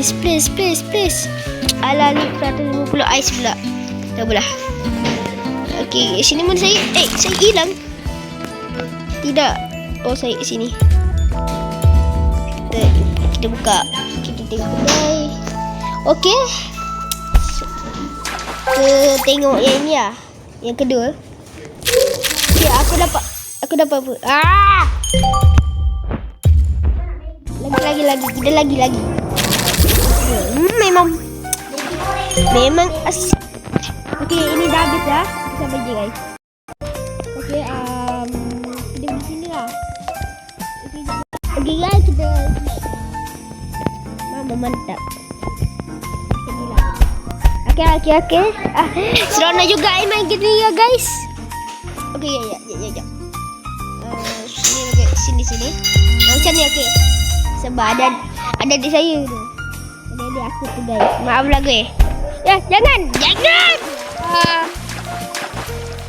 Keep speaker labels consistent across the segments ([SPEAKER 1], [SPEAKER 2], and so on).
[SPEAKER 1] please, please, please, please. Alah, ni 150 ais pula. Dah pula. Okey, sini mana saya? Eh, saya hilang. Tidak. Oh, saya kat sini. Kita, kita buka. Kita tengok kedai. Okey. Kita tengok yang ni lah. Yang kedua. Okey, aku dapat. Aku dapat apa? Ah! Lagi, lagi, lagi. Kita lagi, lagi. Hmm, memang. Memang asyik Okay, ini dah habis dah. Kita bagi guys. Okay, um, kita pergi sini lah. Okay, guys, kita Mama mantap. Okay, okay, okay ah, Seronok juga eh main gini ya guys. Okay, ya, ya, ya, ya, ya. Sini, okay. sini, sini. Oh, Macam ni, okay Sebab ada Ada adik saya tu Adik aku tu guys Maaf lah gue Ya, jangan. Jangan! Ah.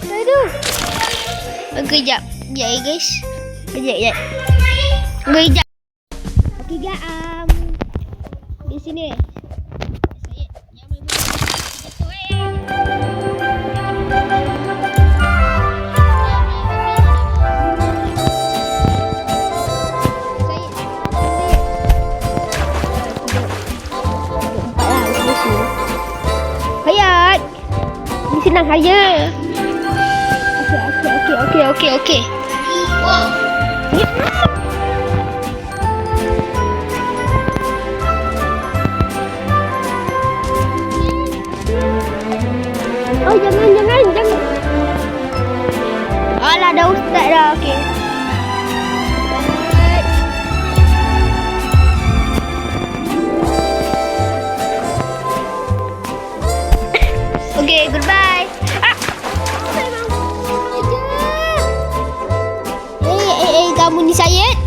[SPEAKER 1] Aduh Okay, jap. Ya guys. Sekejap, sekejap Okay, jap. Okay, jap um, Di sini Ni senang saja. Okey, okey, okey, okey, okey. Ni. Kamu ni Syed.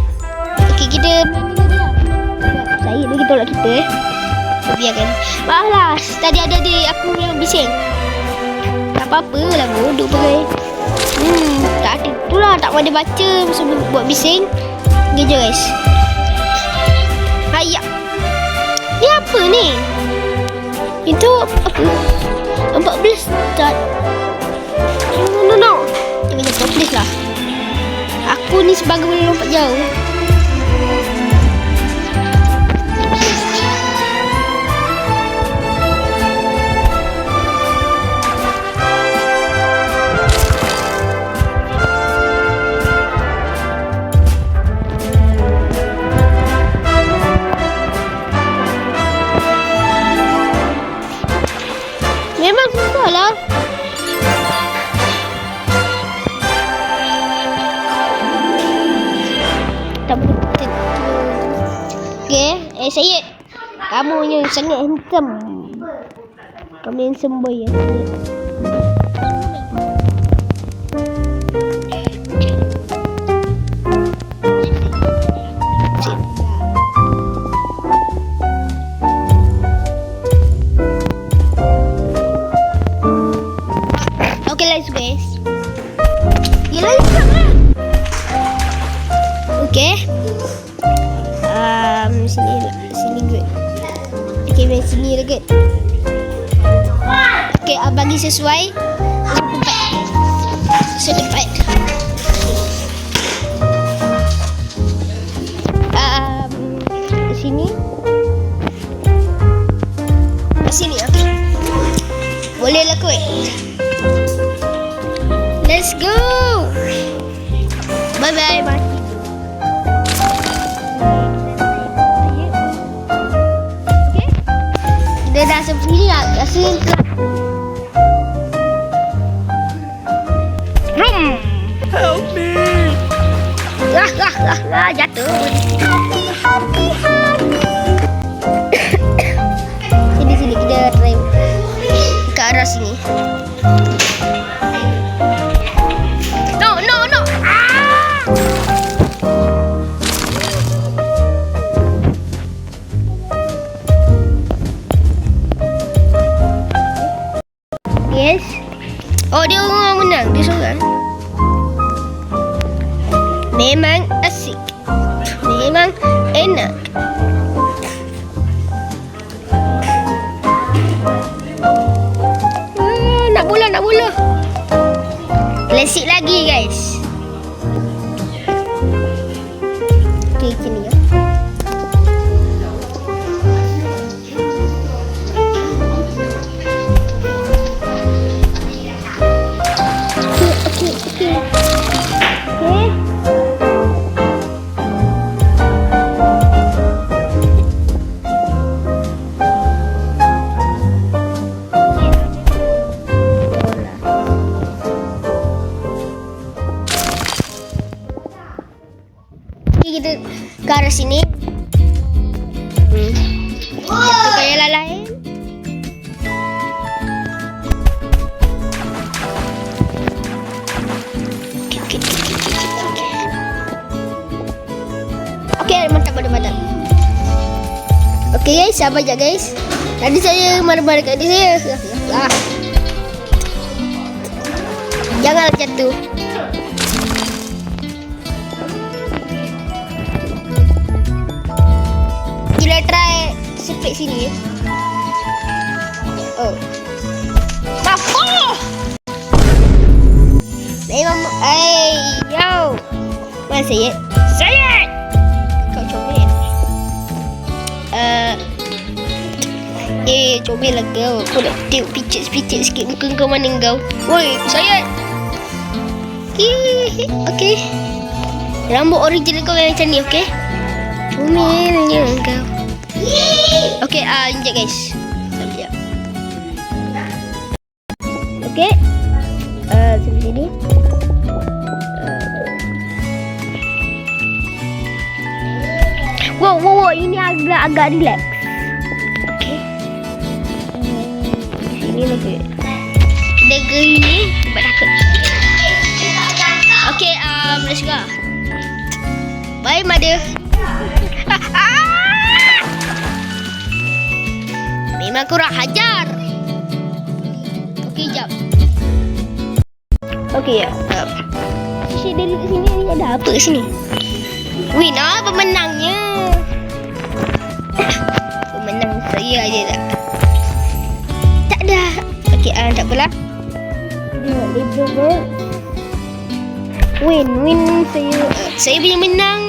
[SPEAKER 1] Okay, kita. Syed lagi tolak kita eh. Biarkan. Maaflah, tadi ada di aku yang bising. Tak apa-apa lah, bodoh pegai. Hmm, tak ada. Itulah, tak pandai baca masa buat bising. Okay, guys. Hayak. Ni apa ni? Itu apa? 14 start. Aku ni sebagai boleh Syed. Kamu ni sangat handsome. Kamu handsome boy ya. Okay, let's go. Okay. Um, sini lah. Okay, sini good. Okay, uh, bagi sesuai. Tempat. Um, sini. Sini, okay. Boleh lah kot. Let's go. Bye bye. Bye. Dah sendiri lah. Rasa Rum.
[SPEAKER 2] Help me!
[SPEAKER 1] Lah, lah, lah, lah, jatuh. sini, sini. Kita try ke arah sini. Klasik lagi guys. Okay, mantap, mantap, mantap. Okay guys, sabar je guys. Tadi saya marah-marah kat dia saya. Ah. Janganlah jatuh. Kita try sepik sini ya. Oh. Apa? Memang Eh, yo. Mana saya? Saya. Eh, comel lah kau. Aku nak tengok picit-picit sikit muka kau mana kau. Woi, saya. Okay. okay. Rambut original kau yang macam ni, okay? Comelnya kau. Okay, ah, uh, guys. Sekejap. Okay. Uh, sampai sini. Uh. Wow, wow, wow. Ini agak agak relax. Sini lagi. Kita ke ini. Sebab takut. Okay, um, let's go. Bye, mother. Memang kurang hajar. Okey, jap. Okey, ya. Uh, Sisi dari kat sini ni ada apa kat sini? Win ah, pemenangnya. Pemenang saya aja tak. Okey, ah, tak apalah. Tengok libro ke. Win, win saya. Uh, saya punya menang.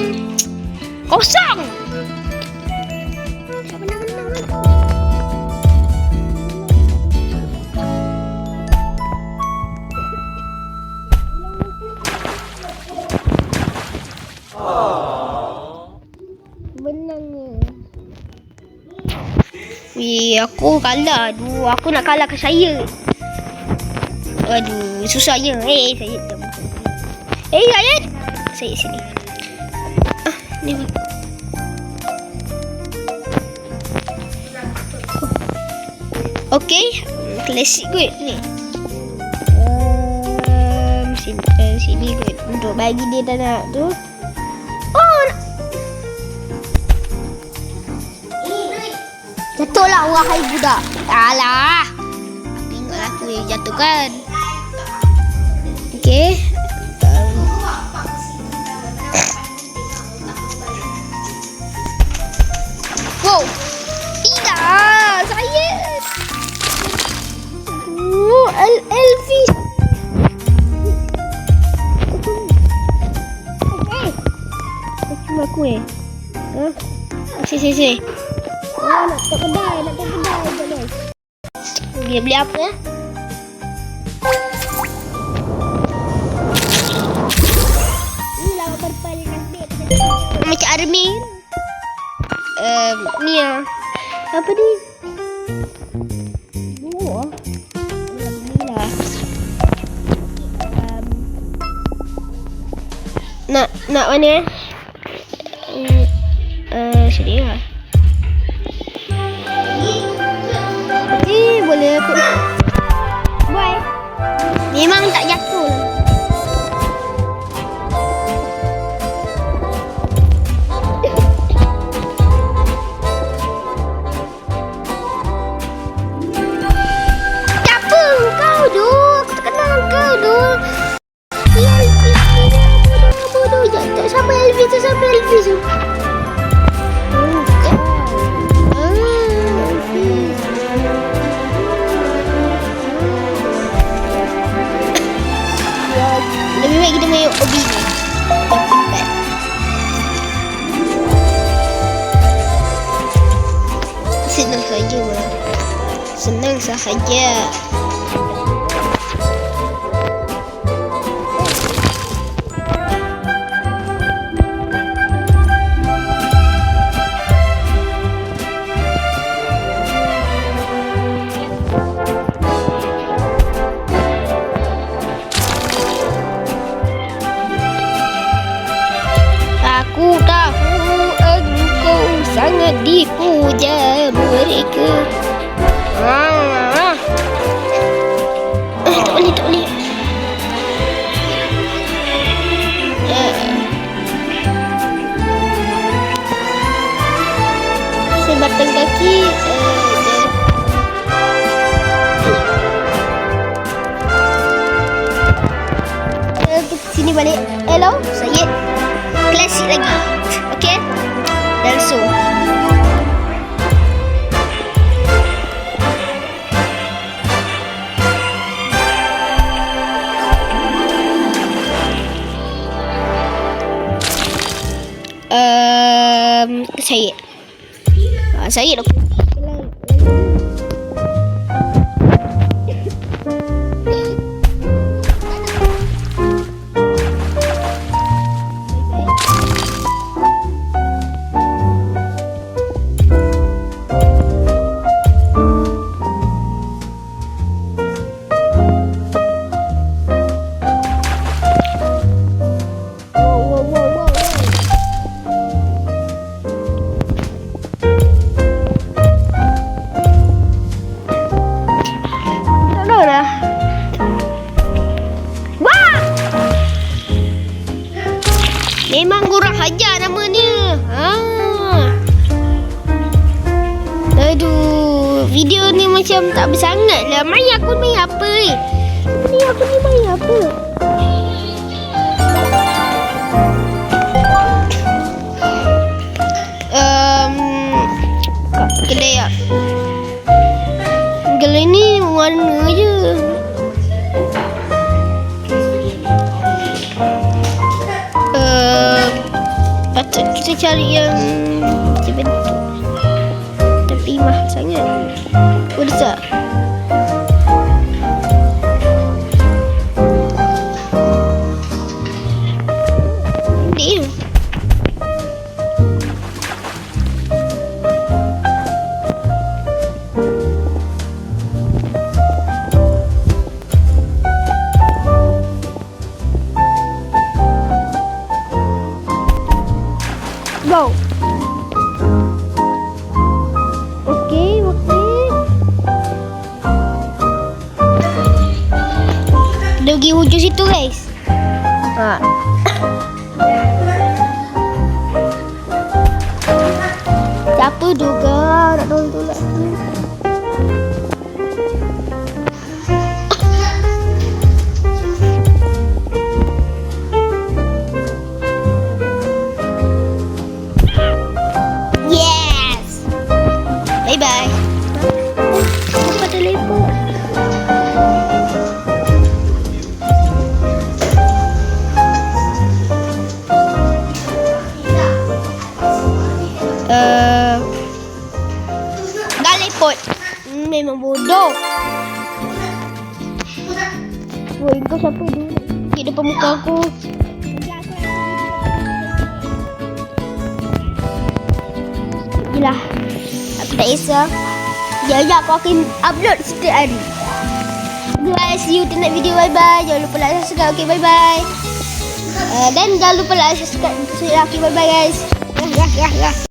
[SPEAKER 1] Kosong. Aku kalah. Aduh, aku nak kalahkan saya. Aduh, susahnya. Eh, saya jam. Eh, ayat. Saya sini. Ah, ni. Okey, klasik kot ni. Um, sini, uh, sini kot. Untuk bagi dia tak nak tu. Jatuhlah wahai budak. Alah. Tengok aku yang jatuhkan. Okey. Wow. Tidak. Saya. Oh, El Elvis. Okay. Cuma aku eh. Ha? Si si si. Nak tak kedai, nak tak kedai je guys. Dia beli apa ya? Inilah berpaling nanti. Macam army. Um, ni ah. Apa ni? Um, nak nak mana? Hmm, uh, sini lah. Aku tak kenal kau, Du. Ya, Elvis ni apa, bodoh. Jangan sama Elvis. Aku tahu engkau sangat dipuja mereka. Ah. Eh. Eh. Eh, Eh, sini balik. Hello, Syed. Klasik lagi. Ah, Syed aku. Memang kurang hajar namanya. Ha. Aduh, video ni macam tak bersangat lah. Main aku main apa ni? Apa ni aku ni main apa? Um, kedai ya. Kedai ni warna je. Kita cari yang macam. Tapi mahal sangat. Tak? Dia. Memang bodoh. Woi, kau siapa dulu? Di depan muka aku. Yelah Aku tak kisah. Ya ya aku akan upload setiap hari. Guys see you di next video bye bye Jangan lupa like subscribe. Okay bye bye uh, Dan jangan lupa like subscribe. Okay bye bye guys. Ya ya ya ya